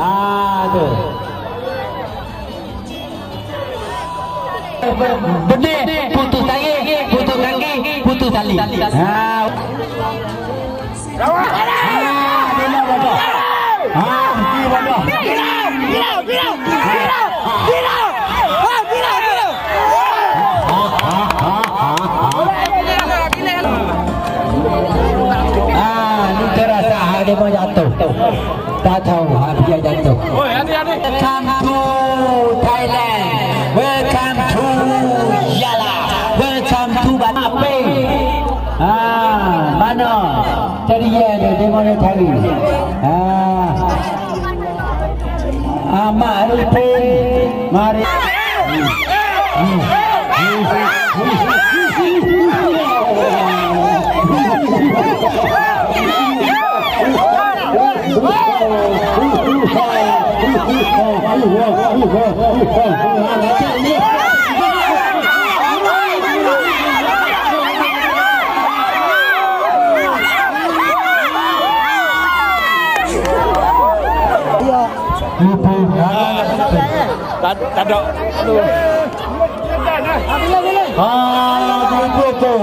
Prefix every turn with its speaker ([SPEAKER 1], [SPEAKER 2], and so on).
[SPEAKER 1] Ah tu. Benih putus tali, putus kaki, putus tali. Ha. Ah, bila bapa. Ah, di bapa. Ah, ni terasa ada mau jatuh. Tak tahu apa dia jatuh.
[SPEAKER 2] Oi, hati-hati.
[SPEAKER 1] Welcome to Thailand. Welcome to Yala. Welcome to Banaping. Ah, mana? Cari ya dia, dia mana cari? Ah. Ah, mari pun. Mari.
[SPEAKER 2] Tak tak ada. Aduh.
[SPEAKER 1] Ah, betul.